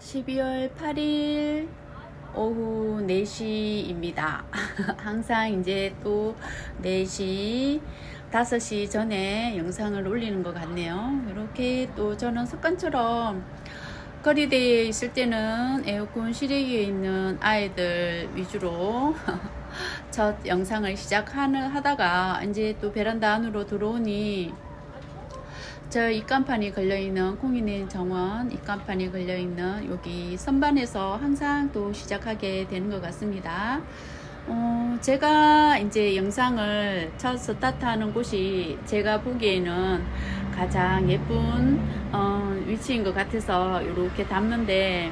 12월 8일 오후 4시입니다. 항상 이제 또 4시, 5시 전에 영상을 올리는 것 같네요. 이렇게 또 저는 습관처럼 거리대에 있을 때는 에어컨 실외기에 있는 아이들 위주로 첫 영상을 시작하는 하다가 이제 또 베란다 안으로 들어오니 저 입간판이 걸려있는 콩이네 정원 입간판이 걸려있는 여기 선반에서 항상 또 시작하게 되는 것 같습니다. 어, 제가 이제 영상을 첫 스타트하는 곳이 제가 보기에는 가장 예쁜 어, 위치인 것 같아서 이렇게 담는데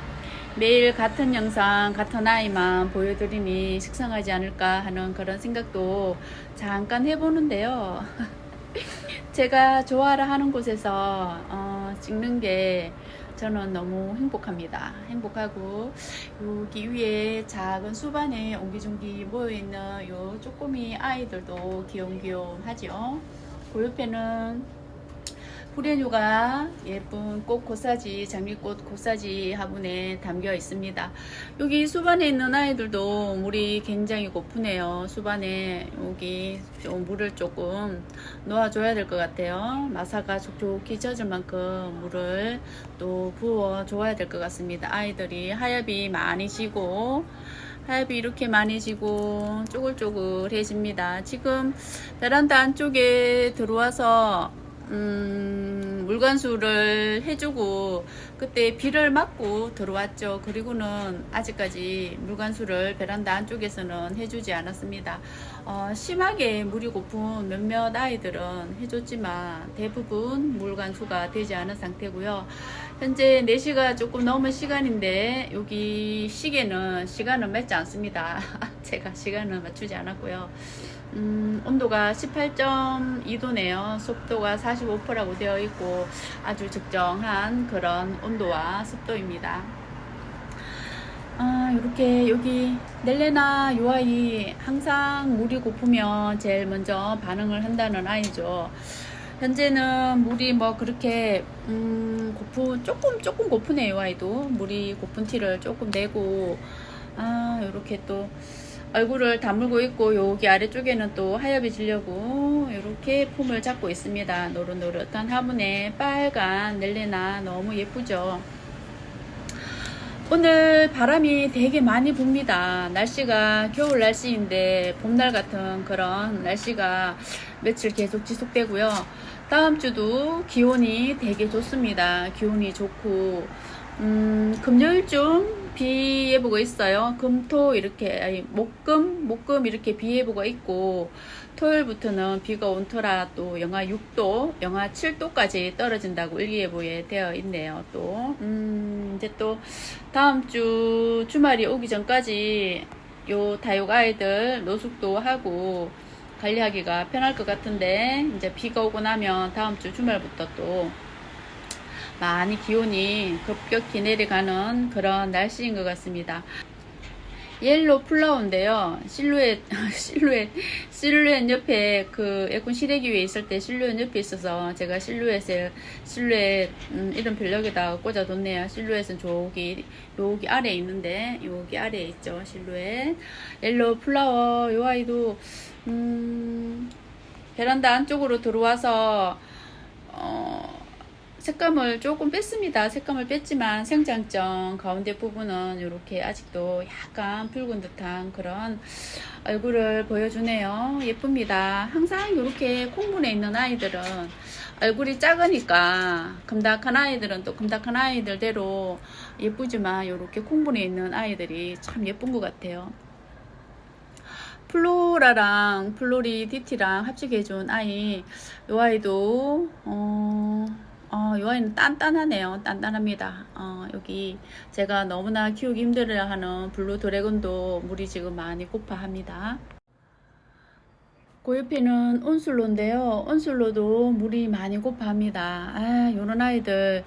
매일 같은 영상, 같은 아이만 보여드리니 식상하지 않을까 하는 그런 생각도 잠깐 해보는데요. 제가 좋아라 하는 곳에서 어, 찍는 게 저는 너무 행복합니다. 행복하고 여기 위에 작은 수반에 옹기종기 모여있는 요 쪼꼬미 아이들도 귀염귀염하죠. 그 옆에는 후레뉴가 예쁜 꽃 고사지, 장미꽃 고사지 화분에 담겨 있습니다. 여기 수반에 있는 아이들도 물이 굉장히 고프네요. 수반에 여기 좀 물을 조금 놓아줘야 될 것 같아요. 마사가 촉촉히 젖을 만큼 물을 또 부어 줘야 될 것 같습니다. 아이들이 하엽이 많이 지고 하엽이 이렇게 많이 지고 쪼글쪼글해집니다. 지금 베란다 안쪽에 들어와서 음, 물관수를 해주고 그때 비를 맞고 들어왔죠. 그리고는 아직까지 물관수를 베란다 안쪽에서는 해주지 않았습니다. 어, 심하게 물이 고픈 몇몇 아이들은 해줬지만 대부분 물관수가 되지 않은 상태고요. 현재 4시가 조금 넘은 시간인데 여기 시계는 시간을 맺지 않습니다. 제가 시간을 맞추지 않았고요. 음, 온도가 18.2도네요. 습도가 45%라고 되어 있고 아주 적정한 그런 온도와 습도입니다. 아, 이렇게 여기 넬레나 요 아이 항상 물이 고프면 제일 먼저 반응을 한다는 아이죠. 현재는 물이 뭐 그렇게 음, 고프 조금 조금 고프네요 이 아이도 물이 고픈 티를 조금 내고 아 이렇게 또 얼굴을 다물고 있고 여기 아래쪽에는 또 하엽이 지려고 이렇게 폼을 잡고 있습니다. 노릇노릇한 화분에 빨간 넬레나 너무 예쁘죠. 오늘 바람이 되게 많이 붑니다. 날씨가 겨울 날씨인데 봄날 같은 그런 날씨가 며칠 계속 지속되고요. 다음 주도 기온이 되게 좋습니다. 기온이 좋고 음, 금요일쯤 비 예보가 있어요. 금토 이렇게 아니 목금 목금 이렇게 비 예보가 있고 토요일부터는 비가 온 터라 또 영하 6도, 영하 7도까지 떨어진다고 일기예보에 되어 있네요. 또 음, 이제 또 다음 주 주말이 오기 전까지 요 다육 아이들 노숙도 하고 관리하기가 편할 것 같은데 이제 비가 오고 나면 다음 주 주말부터 또 많이 기온이 급격히 내려가는 그런 날씨인 것 같습니다. 옐로 플라워인데요. 실루엣, 실루엣, 실루엣 옆에 그 에어컨 실외기 위에 있을 때 실루엣 옆에 있어서 제가 실루엣을, 실루엣, 음, 이름표 여기다 꽂아뒀네요. 실루엣은 저기, 여기 아래에 있는데, 여기 아래에 있죠. 실루엣. 옐로 플라워, 요 아이도, 음, 베란다 안쪽으로 들어와서, 어, 색감을 조금 뺐습니다. 색감을 뺐지만 생장점 가운데 부분은 이렇게 아직도 약간 붉은 듯한 그런 얼굴을 보여주네요. 예쁩니다. 항상 이렇게 콩분에 있는 아이들은 얼굴이 작으니까 금닥한 아이들은 또 금닥한 아이들대로 예쁘지만 이렇게 콩분에 있는 아이들이 참 예쁜 것 같아요. 플로라랑 플로리디티랑 합치게해준 아이 이 아이도 어, 어, 이 아이는 단단하네요. 단단합니다. 어, 여기 제가 너무나 키우기 힘들어하는 블루 드래곤도 물이 지금 많이 고파합니다. 그 옆에는 온슬로인데요. 온슬로도 물이 많이 고파합니다. 아, 요런 아이들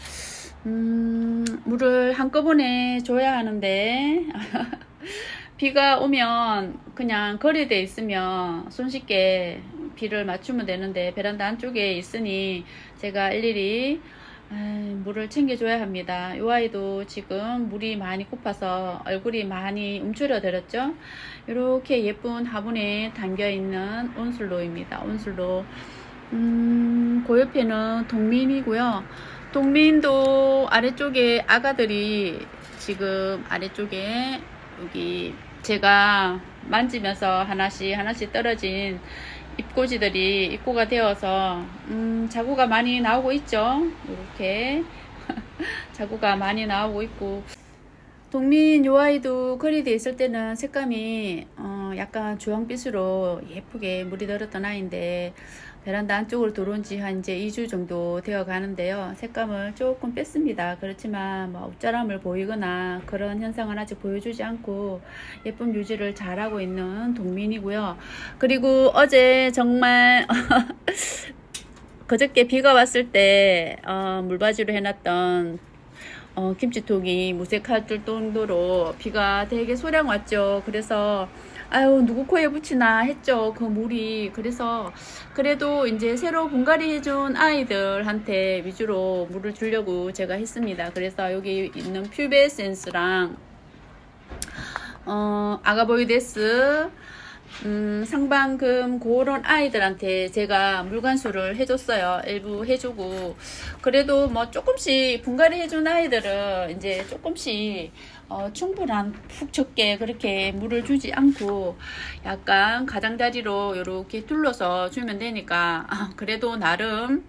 음, 물을 한꺼번에 줘야 하는데 비가 오면 그냥 거리돼 있으면 손쉽게 비를 맞추면 되는데 베란다 안쪽에 있으니 제가 일일이 물을 챙겨줘야 합니다. 이 아이도 지금 물이 많이 고파서 얼굴이 많이 움츠려들었죠. 이렇게 예쁜 화분에 담겨 있는 온슬로입니다. 온슬로. 음, 그 옆에는 동민이고요. 동민도 아래쪽에 아가들이 지금 아래쪽에 여기 제가 만지면서 하나씩 하나씩 떨어진 잎꽂이들이 입고가 되어서 음, 자구가 많이 나오고 있죠. 이렇게 자구가 많이 나오고 있고 동민 요 아이도 거리돼 있을 때는 색감이 어, 약간 주황빛으로 예쁘게 물이 들었던 아이인데 베란다 안쪽으로 들어온 지 한 이제 2주 정도 되어 가는데요. 색감을 조금 뺐습니다. 그렇지만 뭐 옷자람을 보이거나 그런 현상은 아직 보여주지 않고 예쁜 유지를 잘하고 있는 동민이고요. 그리고 어제 정말 그저께 비가 왔을 때 어, 물바지로 해놨던 어, 김치통이 무색할 정도로 비가 되게 소량 왔죠. 그래서 아유 누구 코에 붙이나 했죠. 그 물이 그래서 그래도 이제 새로 분갈이 해준 아이들한테 위주로 물을 주려고 제가 했습니다. 그래서 여기 있는 퓨베센스랑 어, 아가보이데스 음, 상반금 그런 아이들한테 제가 물관수를 해줬어요. 일부 해주고 그래도 뭐 조금씩 분갈이 해준 아이들은 이제 조금씩 어, 충분한 푹 적게 그렇게 물을 주지 않고 약간 가장자리로 이렇게 둘러서 주면 되니까 아, 그래도 나름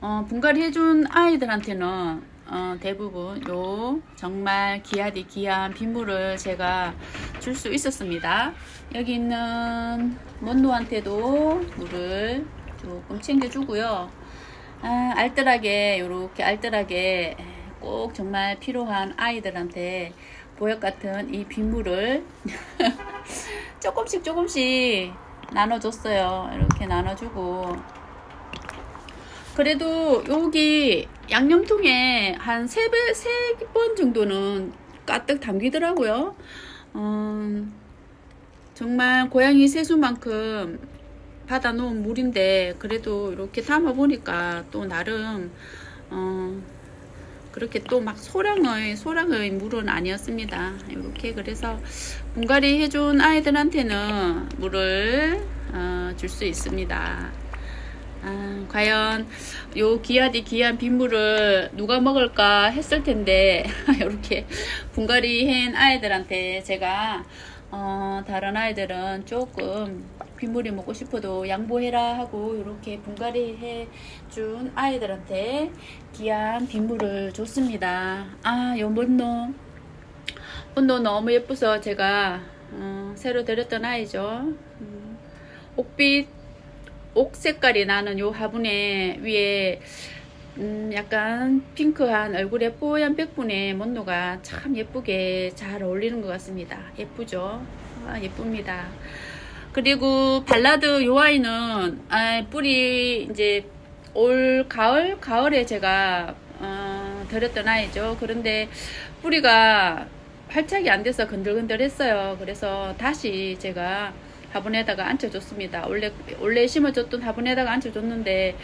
어, 분갈이 해준 아이들한테는 어, 대부분 요 정말 귀하디 귀한 빗물을 제가 줄 수 있었습니다. 여기 있는 먼노한테도 물을 조금 챙겨주고요. 아, 알뜰하게 요렇게 알뜰하게 꼭 정말 필요한 아이들한테 보약 같은 이 빗물을 조금씩 조금씩 나눠줬어요. 이렇게 나눠주고 그래도 여기 양념통에 한세 배, 세번 정도는 가득 담기더라고요. 어, 정말 고양이 세수만큼 받아 놓은 물인데, 그래도 이렇게 담아 보니까 또 나름, 어, 그렇게 또 막 소량의, 소량의 물은 아니었습니다. 이렇게 그래서 분갈이 해준 아이들한테는 물을 어, 줄 수 있습니다. 아, 과연 요 귀하디 귀한 빗물을 누가 먹을까 했을 텐데 이렇게 분갈이 한 아이들한테 제가 어, 다른 아이들은 조금 빗물이 먹고 싶어도 양보해라 하고 이렇게 분갈이 해준 아이들한테 귀한 빗물을 줬습니다. 아, 요 못노 못노 너무 예뻐서 제가 어, 새로 데렸던 아이죠. 음, 옥빛 옥 색깔이 나는 요 화분에 위에 음 약간 핑크한 얼굴에 뽀얀 백분의 먼노가 참 예쁘게 잘 어울리는 것 같습니다. 예쁘죠? 아, 예쁩니다. 그리고 발라드 요 아이는 아, 뿌리 이제 올 가을 가을에 제가 어, 들였던 아이죠. 그런데 뿌리가 활착이 안 돼서 건들건들했어요. 그래서 다시 제가 화분에다가 앉혀줬습니다. 원래 원래 심어줬던 화분에다가 앉혀줬는데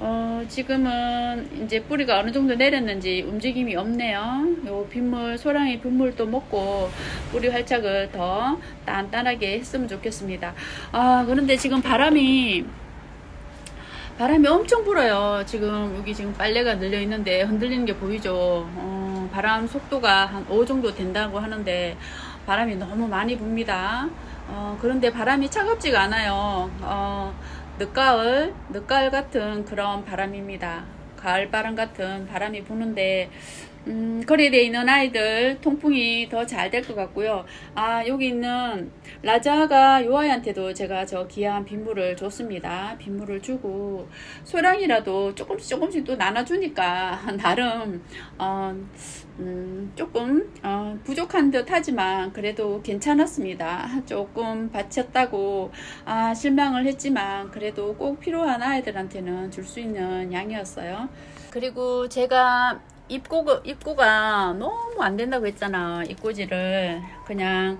어, 지금은 이제 뿌리가 어느 정도 내렸는지 움직임이 없네요. 요 빗물 소량의 빗물도 먹고 뿌리 활착을 더 단단하게 했으면 좋겠습니다. 아 그런데 지금 바람이 바람이 엄청 불어요. 지금 여기 지금 빨래가 늘려 있는데 흔들리는 게 보이죠. 어, 바람 속도가 한 5 정도 된다고 하는데 바람이 너무 많이 붑니다. 어, 그런데 바람이 차갑지가 않아요. 어, 늦가을, 늦가을 같은 그런 바람입니다. 가을 바람 같은 바람이 부는데, 음, 거리에 있는 아이들 통풍이 더 잘 될 것 같고요. 아, 여기 있는 라자가 요 아이한테도 제가 저 귀한 빗물을 줬습니다. 빗물을 주고, 소량이라도 조금씩 조금씩 또 나눠주니까, 나름, 어, 음, 조금 어, 부족한 듯 하지만 그래도 괜찮았습니다. 조금 바쳤다고 아, 실망을 했지만 그래도 꼭 필요한 아이들한테는 줄 수 있는 양이었어요. 그리고 제가 입고, 입고가 너무 안 된다고 했잖아. 입고지를 그냥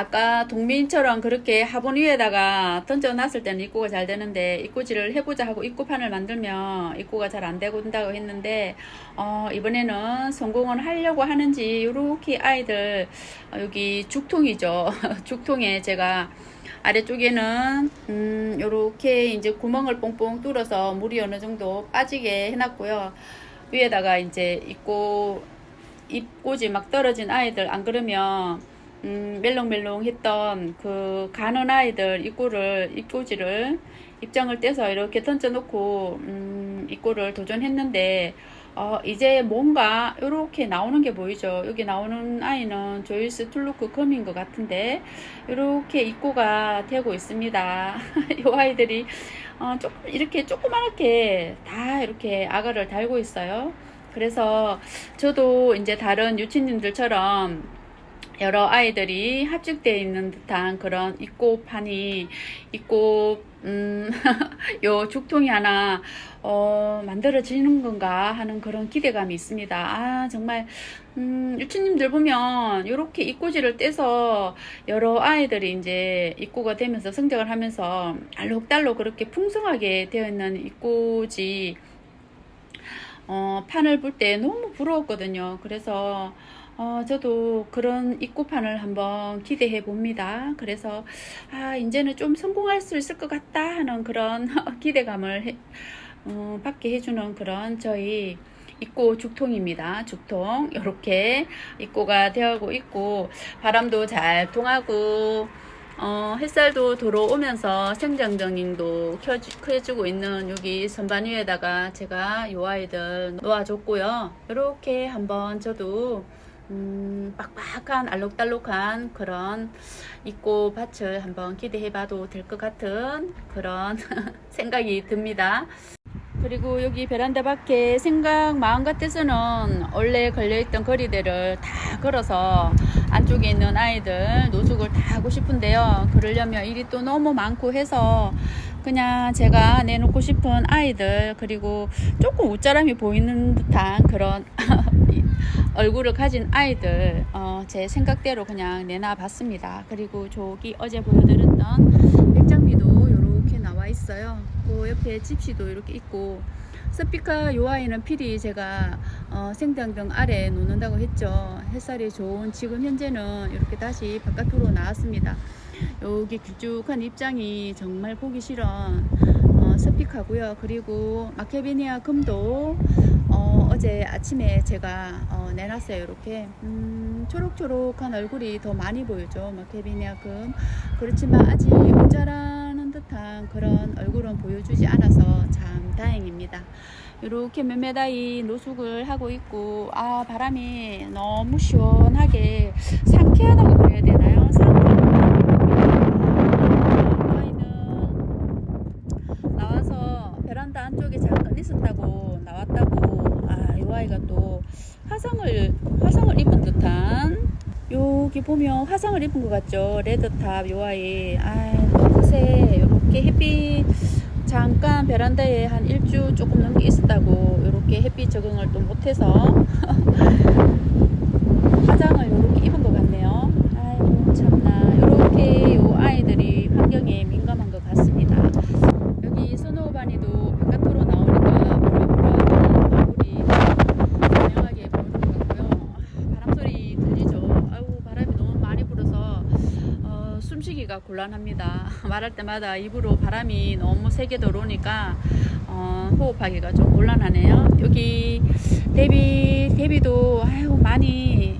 아까 동민처럼 그렇게 화분 위에다가 던져놨을 때는 입구가 잘 되는데 입구질을 해보자 하고 입구판을 만들면 입구가 잘 안 되고 된다고 했는데 어, 이번에는 성공을 하려고 하는지 이렇게 아이들 어, 여기 죽통이죠 죽통에 제가 아래쪽에는 음 요렇게 이제 구멍을 뽕뽕 뚫어서 물이 어느 정도 빠지게 해놨고요 위에다가 이제 입고 입꼬지 막 떨어진 아이들 안 그러면 음, 멜롱멜롱 했던 그 가는 아이들 입구를 입꼬지를 입장을 떼서 이렇게 던져놓고 음, 입구를 도전했는데 어, 이제 뭔가 이렇게 나오는 게 보이죠. 여기 나오는 아이는 조이스 툴루크 검인 것 같은데 이렇게 입구가 되고 있습니다. 이 아이들이 어, 조금 이렇게 조그맣게 다 이렇게 아가를 달고 있어요. 그래서 저도 이제 다른 유치님들처럼 여러 아이들이 합죽되어 있는 듯한 그런 입고판이 있고 음, 요 죽통이 하나 어, 만들어지는 건가 하는 그런 기대감이 있습니다. 아 정말 음, 유치님들 보면 이렇게 입고지를 떼서 여러 아이들이 이제 입고가 되면서 성장을 하면서 알록달록 그렇게 풍성하게 되어 있는 입고지 어, 판을 볼 때 너무 부러웠거든요. 그래서 어, 저도 그런 입구판을 한번 기대해 봅니다. 그래서, 아, 이제는 좀 성공할 수 있을 것 같다 하는 그런 기대감을 해, 어, 받게 해주는 그런 저희 입고 죽통입니다. 죽통. 이렇게 입고가 되어가고 있고, 바람도 잘 통하고, 어, 햇살도 들어오면서 생장정인도 켜주, 켜주고 있는 여기 선반 위에다가 제가 요 아이들 놓아줬고요. 이렇게 한번 저도 음, 빡빡한 알록달록한 그런 입고 밭을 한번 기대해 봐도 될 것 같은 그런 생각이 듭니다. 그리고 여기 베란다 밖에 생각 마음 같아서는 원래 걸려있던 거리들을 다 걸어서 안쪽에 있는 아이들 노숙을 다 하고 싶은데요. 그러려면 일이 또 너무 많고 해서 그냥 제가 내놓고 싶은 아이들 그리고 조금 웃자람이 보이는 듯한 그런 얼굴을 가진 아이들 어, 제 생각대로 그냥 내놔봤습니다. 그리고 저기 어제 보여드렸던 백장미도 이렇게 나와 있어요. 그 옆에 집시도 이렇게 있고 스피카 요 아이는 필히 제가 어, 생당등 아래 놓는다고 했죠. 햇살이 좋은 지금 현재는 이렇게 다시 바깥으로 나왔습니다. 여기 길쭉한 입장이 정말 보기 싫은 어, 스피카고요. 그리고 마케비니아 금도 어, 어제 아침에 제가 어, 내놨어요. 이렇게 음, 초록초록한 얼굴이 더 많이 보이죠. 마케비니아 금 그렇지만 아직 모자라는 듯한 그런 얼굴은 보여주지 않아서 참 다행입니다. 이렇게 몇메다이 노숙을 하고 있고 아 바람이 너무 시원하게 상쾌하다고 그래야 되나요? 아이는 나와서 베란다 안쪽에 잠깐 있었다고 나왔다고 아이 아이가 또 화상을 화상을 입은 듯한 여기 보면 화상을 입은 것 같죠? 레드탑 요 아이. 아 너무세 이렇게 햇빛 잠깐 베란다에 한 일주 조금 넘게 있었다고 이렇게 햇빛 적응을 또 못해서 화장을 이렇게 입은 것 같네요. 아이고 참나 이렇게 요 아이들이 환경에 민감한 것 같습니다. 여기 스노우바니도 바깥으로 나오니까 보라보라 얼굴이 선명하게 보이는 것 같고요. 아, 바람 소리 들리죠? 아이고 바람이 너무 많이 불어서 어, 곤란합니다. 말할 때마다 입으로 바람이 너무 세게 들어오니까 어, 호흡하기가 좀 곤란하네요. 여기 데비 데비도 아유 많이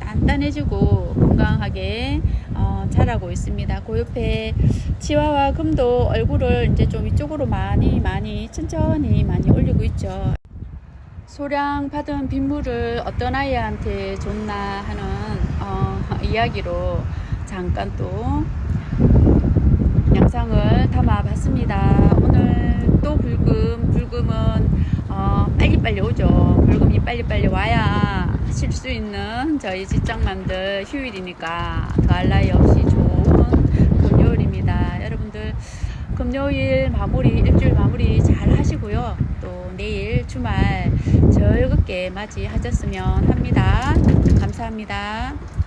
단단해지고 건강하게 어, 자라고 있습니다. 그 옆에 치와와 금도 얼굴을 이제 좀 이쪽으로 많이 많이 천천히 많이 올리고 있죠. 소량 받은 빗물을 어떤 아이한테 줬나 하는 어, 이야기로 잠깐 또 담아봤습니다. 오늘 또 불금, 불금은 어, 빨리빨리 오죠. 불금이 빨리빨리 와야 쉴수 있는 저희 직장만들 휴일이니까 더할 나위 없이 좋은 금요일입니다. 여러분들 금요일 마무리, 일주일 마무리 잘 하시고요. 또 내일 주말 즐겁게 맞이하셨으면 합니다. 감사합니다.